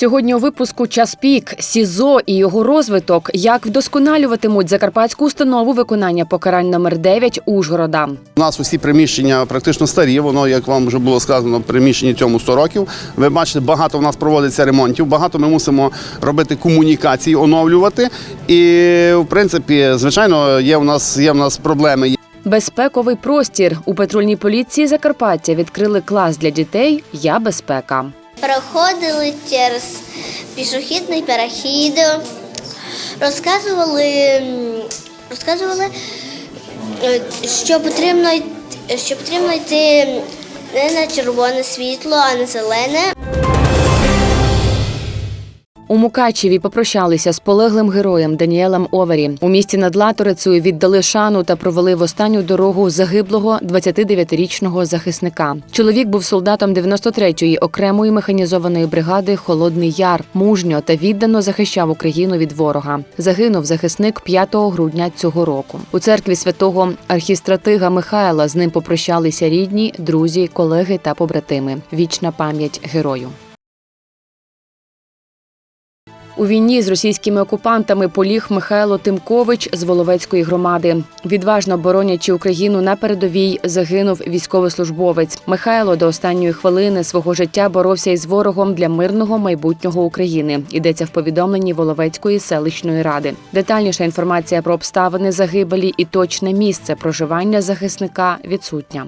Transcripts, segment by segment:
Сьогодні у випуску час пік, СІЗО і його розвиток, як вдосконалюватимуть закарпатську установу виконання покарань номер 9 Ужгорода. У нас усі приміщення практично старі. Воно, як вам вже було сказано, приміщенні цьому 100 років. Ви бачите, багато в нас проводиться ремонтів, багато ми мусимо робити комунікації, оновлювати. І в принципі, звичайно, є в нас є в нас проблеми. Безпековий простір у патрульній поліції Закарпаття відкрили клас для дітей Я безпека. Проходили через пішохідний перехід, розказували, розказували, е, що потрібно, що потрібно йти не на червоне світло, а на зелене. У Мукачеві попрощалися з полеглим героєм Даніелем Овері. У місті над Латорицею віддали шану та провели в останню дорогу загиблого 29-річного захисника. Чоловік був солдатом 93-ї окремої механізованої бригади Холодний Яр. Мужньо та віддано захищав Україну від ворога. Загинув захисник 5 грудня цього року. У церкві святого архістратига Михайла з ним попрощалися рідні, друзі, колеги та побратими. Вічна пам'ять герою. У війні з російськими окупантами поліг Михайло Тимкович з Воловецької громади. Відважно боронячи Україну на передовій, загинув військовослужбовець. Михайло до останньої хвилини свого життя боровся із ворогом для мирного майбутнього України. Йдеться в повідомленні Воловецької селищної ради. Детальніша інформація про обставини загибелі і точне місце проживання захисника відсутня.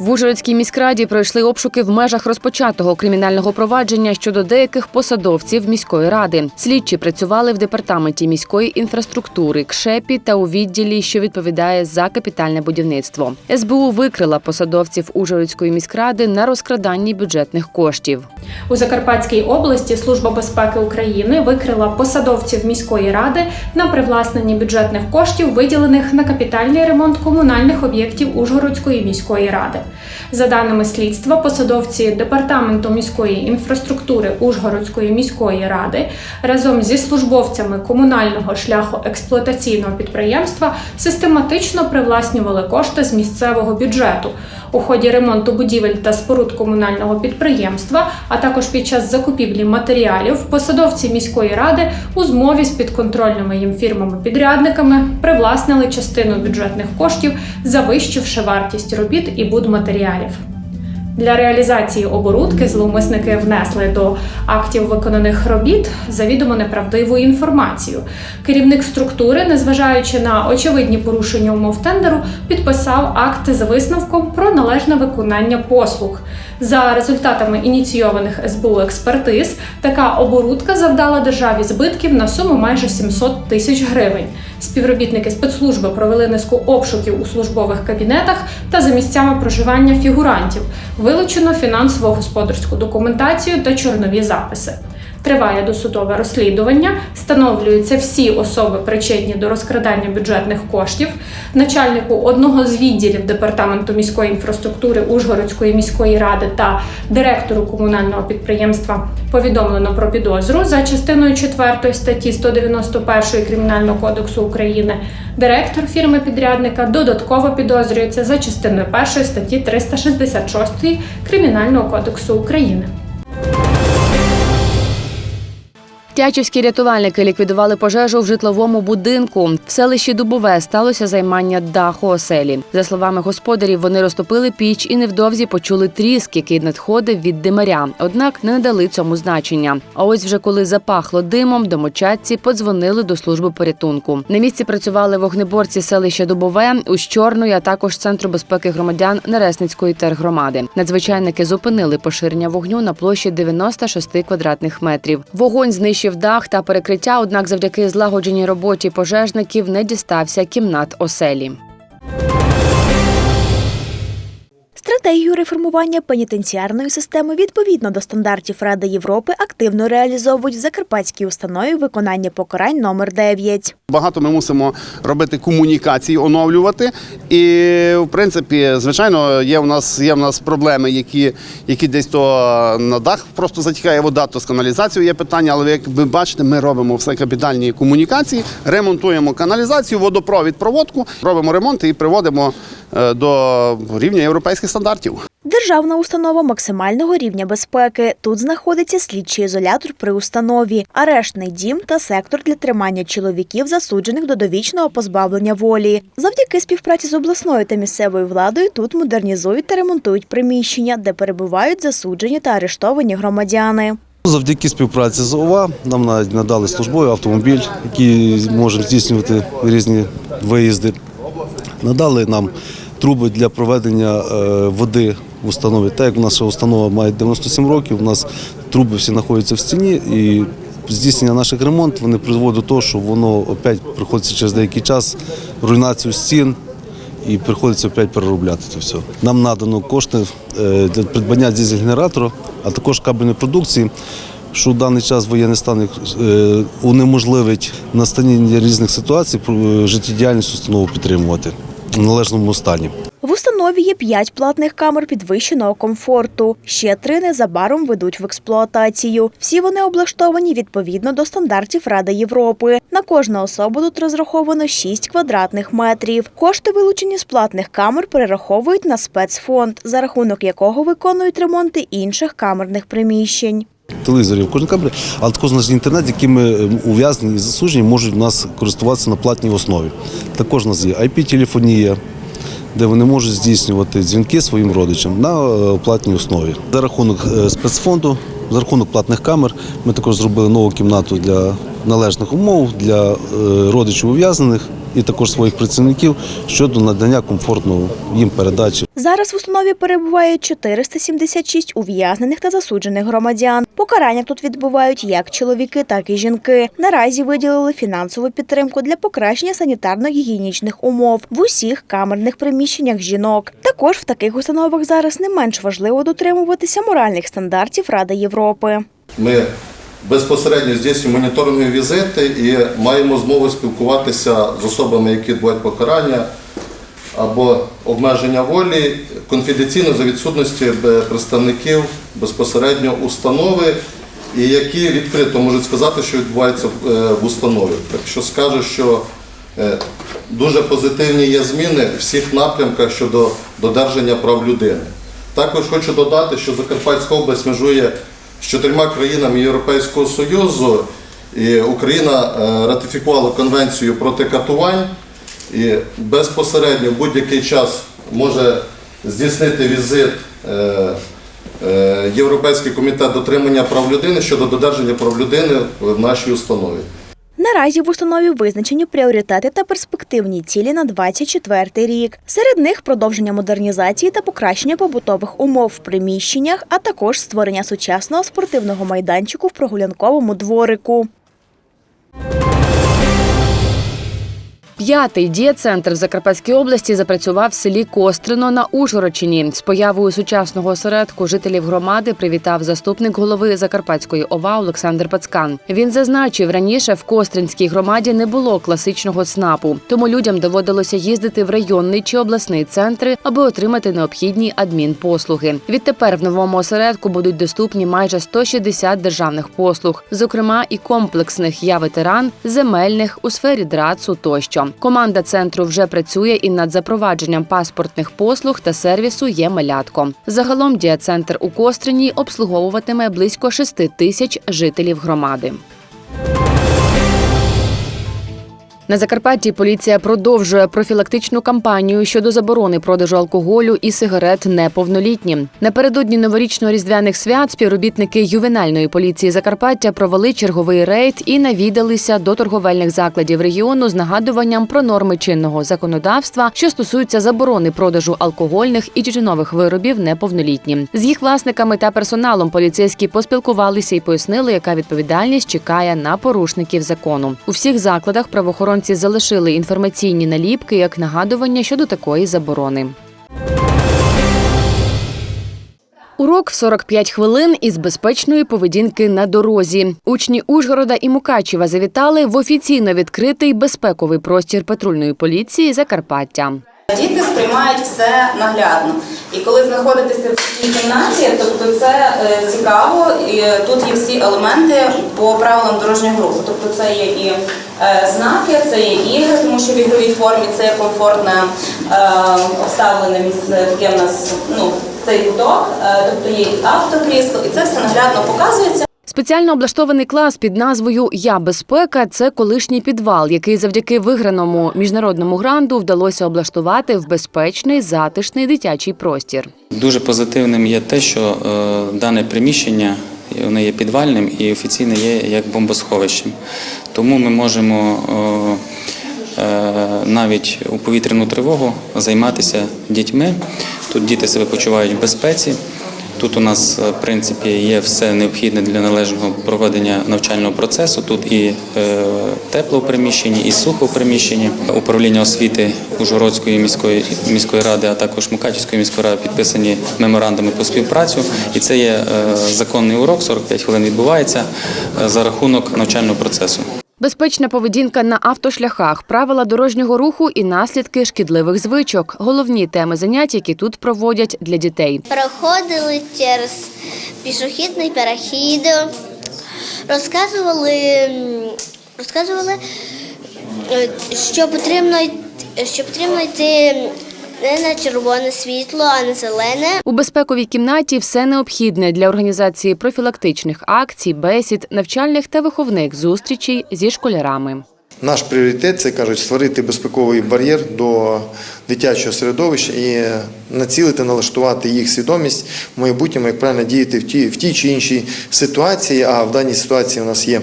В Ужгородській міськраді пройшли обшуки в межах розпочатого кримінального провадження щодо деяких посадовців міської ради. Слідчі працювали в департаменті міської інфраструктури, КШЕПі та у відділі, що відповідає за капітальне будівництво. СБУ викрила посадовців Ужгородської міськради на розкраданні бюджетних коштів. У Закарпатській області Служба безпеки України викрила посадовців міської ради на привласненні бюджетних коштів, виділених на капітальний ремонт комунальних об'єктів Ужгородської міської ради. За даними слідства, посадовці департаменту міської інфраструктури Ужгородської міської ради разом зі службовцями комунального шляху експлуатаційного підприємства систематично привласнювали кошти з місцевого бюджету у ході ремонту будівель та споруд комунального підприємства, а також під час закупівлі матеріалів, посадовці міської ради у змові з підконтрольними їм фірмами-підрядниками привласнили частину бюджетних коштів, завищивши вартість робіт і будматеріалів. Для реалізації оборудки зловмисники внесли до актів виконаних робіт завідомо неправдиву інформацію. Керівник структури, незважаючи на очевидні порушення умов тендеру, підписав акт з висновком про належне виконання послуг. За результатами ініційованих СБУ експертиз, така оборудка завдала державі збитків на суму майже 700 тисяч гривень. Співробітники спецслужби провели низку обшуків у службових кабінетах та за місцями проживання фігурантів. Вилучено фінансово-господарську документацію та чорнові записи. Триває досудове розслідування, встановлюються всі особи, причетні до розкрадання бюджетних коштів. Начальнику одного з відділів департаменту міської інфраструктури Ужгородської міської ради та директору комунального підприємства повідомлено про підозру за частиною 4 статті 191 Кримінального кодексу України. Директор фірми підрядника додатково підозрюється за частиною 1 статті 366 Кримінального кодексу України. Тячівські рятувальники ліквідували пожежу в житловому будинку. В селищі Дубове сталося займання даху оселі. За словами господарів, вони розтопили піч і невдовзі почули тріск, який надходив від димаря. Однак не надали цьому значення. А ось вже коли запахло димом, домочадці подзвонили до служби порятунку. На місці працювали вогнеборці селища Дубове з Чорної, а також Центру безпеки громадян Нересницької тергромади. Надзвичайники зупинили поширення вогню на площі 96 квадратних метрів. Вогонь знищив дах та перекриття, однак завдяки злагодженій роботі пожежників не дістався кімнат оселі. Стратегію реформування пенітенціарної системи відповідно до стандартів Ради Європи активно реалізовують в Закарпатській установі виконання покарань номер 9 Багато ми мусимо робити комунікації, оновлювати. І в принципі, звичайно, є в нас є в нас проблеми, які, які десь то на дах просто затікає вода, то з каналізацією є питання. Але як ви бачите, ми робимо все капітальні комунікації, ремонтуємо каналізацію, водопровід, проводку, робимо ремонт і приводимо е, до рівня європейських стандартів. стандартів. Державна установа максимального рівня безпеки. Тут знаходиться слідчий ізолятор при установі, арештний дім та сектор для тримання чоловіків, засуджених до довічного позбавлення волі. Завдяки співпраці з обласною та місцевою владою тут модернізують та ремонтують приміщення, де перебувають засуджені та арештовані громадяни. Завдяки співпраці з ОВА нам навіть надали службовий автомобіль, який може здійснювати різні виїзди. Надали нам труби для проведення е, води в установі. Так як наша установа має 97 років, у нас труби всі знаходяться в стіні і здійснення наших ремонтів вони призводять до того, що воно опять приходиться через деякий час руйнацію стін і приходиться опять переробляти це все. Нам надано кошти е, для придбання дизель-генератора, а також кабельної продукції, що в даний час воєнний стан е, унеможливить настанення різних ситуацій, життєдіяльність установи підтримувати належному стані. В установі є п'ять платних камер підвищеного комфорту. Ще три незабаром ведуть в експлуатацію. Всі вони облаштовані відповідно до стандартів Ради Європи. На кожну особу тут розраховано 6 квадратних метрів. Кошти, вилучені з платних камер, перераховують на спецфонд, за рахунок якого виконують ремонти інших камерних приміщень. Телевізорів кожній камері, але також наш інтернет, якими е, ув'язнені і засуджені можуть в нас користуватися на платній основі. Також у нас є IP-телефонія, де вони можуть здійснювати дзвінки своїм родичам на е, платній основі. За рахунок е, спецфонду, за рахунок платних камер, ми також зробили нову кімнату для належних умов для е, родичів ув'язнених і також своїх працівників щодо надання комфортного їм передачі. Зараз в установі перебуває 476 ув'язнених та засуджених громадян. Покарання тут відбувають як чоловіки, так і жінки. Наразі виділили фінансову підтримку для покращення санітарно-гігієнічних умов в усіх камерних приміщеннях жінок. Також в таких установах зараз не менш важливо дотримуватися моральних стандартів Ради Європи. Ми безпосередньо здійснюємо моніторингові візити і маємо змогу спілкуватися з особами, які відбувають покарання або обмеження волі, конфіденційно за відсутності е, представників безпосередньо установи, і які відкрито можуть сказати, що відбувається в е, установі. Так що скажу, що е, дуже позитивні є зміни в всіх напрямках щодо додержання прав людини. Також хочу додати, що Закарпатська область межує з чотирма країнами Європейського Союзу. І Україна е, ратифікувала конвенцію проти катувань і безпосередньо в будь-який час може здійснити візит е, е, Європейський комітет дотримання прав людини щодо додержання прав людини в нашій установі. Наразі в установі визначені пріоритети та перспективні цілі на 24 рік. Серед них продовження модернізації та покращення побутових умов в приміщеннях, а також створення сучасного спортивного майданчику в прогулянковому дворику. П'ятий дієцентр в Закарпатській області запрацював в селі Кострино на Ужгородчині. З появою сучасного осередку жителів громади привітав заступник голови Закарпатської ОВА Олександр Пацкан. Він зазначив, раніше в Костринській громаді не було класичного СНАПу, тому людям доводилося їздити в районний чи обласний центри, аби отримати необхідні адмінпослуги. Відтепер в новому осередку будуть доступні майже 160 державних послуг, зокрема і комплексних я ветеран, земельних у сфері драцу тощо. Команда центру вже працює і над запровадженням паспортних послуг та сервісу є малятко. Загалом діацентр у Костриній обслуговуватиме близько 6 тисяч жителів громади. На Закарпатті поліція продовжує профілактичну кампанію щодо заборони продажу алкоголю і сигарет неповнолітнім. Напередодні новорічно-різдвяних свят співробітники ювенальної поліції Закарпаття провели черговий рейд і навідалися до торговельних закладів регіону з нагадуванням про норми чинного законодавства, що стосуються заборони продажу алкогольних і тютюнових виробів неповнолітнім. З їх власниками та персоналом поліцейські поспілкувалися і пояснили, яка відповідальність чекає на порушників закону. У всіх закладах правоохоронці залишили інформаційні наліпки як нагадування щодо такої заборони. Урок в 45 хвилин із безпечної поведінки на дорозі. Учні Ужгорода і Мукачева завітали в офіційно відкритий безпековий простір патрульної поліції Закарпаття. Діти сприймають все наглядно. І коли знаходитеся в цій кімнаті, тобто це е, цікаво, і тут є всі елементи по правилам дорожнього руху. Тобто це є і е, знаки, це є ігри, тому що в ігровій формі це є комфортне е, обставлене місце, таке в нас ну, цей куток, е, тобто є автокрісло, і це все наглядно показується. Спеціально облаштований клас під назвою Я безпека це колишній підвал, який завдяки виграному міжнародному гранду вдалося облаштувати в безпечний затишний дитячий простір. Дуже позитивним є те, що е, дане приміщення воно є підвальним і офіційно є як бомбосховищем. Тому ми можемо е, е, навіть у повітряну тривогу займатися дітьми. Тут діти себе почувають в безпеці. Тут у нас, е, в принципі, є все необхідне для належного проведення навчального процесу. Тут і е, тепло в приміщенні, і сухо в приміщенні. Управління освіти Ужгородської міської міської ради, а також Мукачівської міської ради підписані меморандуми по співпрацю. І це є е, законний урок, 45 хвилин відбувається за рахунок навчального процесу. Безпечна поведінка на автошляхах, правила дорожнього руху і наслідки шкідливих звичок головні теми занять, які тут проводять для дітей. Проходили через пішохідний перехід, розказували, розказували, е, що потрібно, що потрібно йти не на червоне світло, а на зелене. У безпековій кімнаті все необхідне для організації профілактичних акцій, бесід, навчальних та виховних зустрічей зі школярами. Наш пріоритет це кажуть створити безпековий бар'єр до дитячого середовища і націлити, налаштувати їх свідомість в майбутньому, як правильно діяти в тій, в тій чи іншій ситуації. А в даній ситуації у нас є,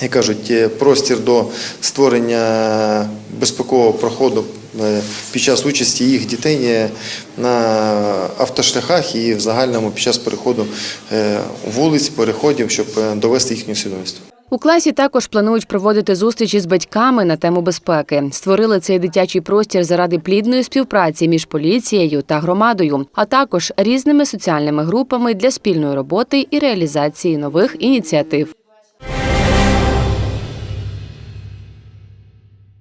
як кажуть, е, простір до створення безпекового проходу під час участі їх дітей е, на автошляхах і в загальному під час переходу е, вулиць, переходів, щоб е, довести їхню свідомість. У класі також планують проводити зустрічі з батьками на тему безпеки. Створили цей дитячий простір заради плідної співпраці між поліцією та громадою, а також різними соціальними групами для спільної роботи і реалізації нових ініціатив.